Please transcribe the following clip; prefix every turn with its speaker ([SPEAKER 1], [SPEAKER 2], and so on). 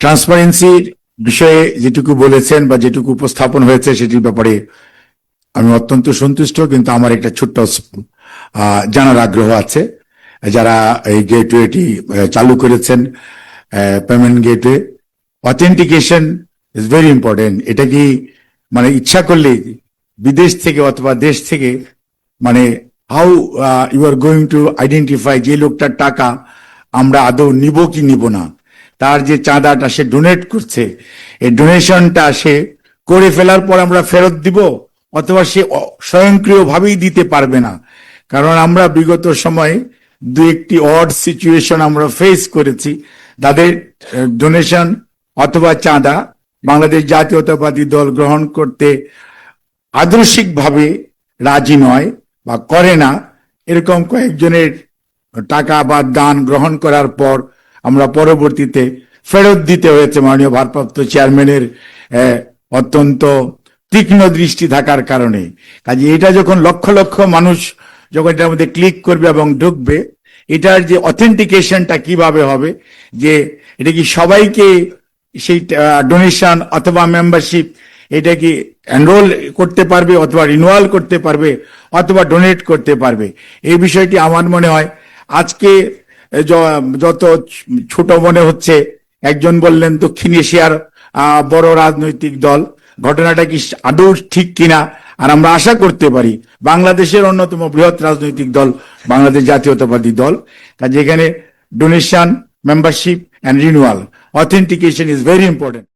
[SPEAKER 1] ট্রান্সপারেন্সির বিষয়ে যেটুকু বলেছেন বা যেটুকু উপস্থাপন হয়েছে সেটির ব্যাপারে আমি অত্যন্ত সন্তুষ্ট, কিন্তু আমার একটা ছোট্ট জানার আগ্রহ আছে। যারা এই গেটওয়েটি চালু করেছেন payment gateway authentication is very important এটা কি মানে ইচ্ছা করলে বিদেশ থেকে অথবা দেশ থেকে মানে how you are going to identify যে লোকটার টাকা আমরা আদৌ নিব কি নিব না। তার যে চাঁদাটা সে ডোনেট করছে, এই ডোনেশনটা সে করে ফেলার পর আমরা ফেরত দিব, অথবা সে স্বয়ংক্রিয়ভাবেই দিতে পারবে না। কারণ আমরা বিগত সময়ে দু একটি অড সিচুয়েশন আমরা ফেস করেছি। তাদের ডোনেশন অথবা চাঁদা বাংলাদেশ জাতীয়তাবাদী দল গ্রহণ করতে আদর্শিকভাবে রাজি নয় বা করে না। এরকম কয়েকজনের টাকা বা দান গ্রহণ করার পর আমরা পরবর্তীতে ফেরত দিতে হয়েছে মাননীয় ভারপ্রাপ্ত চেয়ারম্যানের অত্যন্ত তীক্ষ্ণ দৃষ্টি থাকার কারণে। কাজে এটা যখন লক্ষ লক্ষ মানুষ যখন এটার মধ্যে ক্লিক করবে এবং ঢুকবে, এটার যে অথেন্টিকেশনটা কীভাবে হবে, যে এটা কি সবাইকে সেই ডোনেশন অথবা মেম্বারশিপ এটা কি এনরোল করতে পারবে অথবা রিনুয়াল করতে পারবে অথবা ডোনেট করতে পারবে? এই বিষয়টি আমার মনে হয় আজকে যত ছোট মনে হচ্ছে, একজন বললেন দক্ষিণ এশিয়ার বড় রাজনৈতিক দল, ঘটনাটা কি আদৌ ঠিক কিনা? আর আমরা আশা করতে পারি, বাংলাদেশের অন্যতম বৃহৎ রাজনৈতিক দল বাংলাদেশ জাতীয়তাবাদী দল। কাজে এখানে donation membership and renewal authentication is very important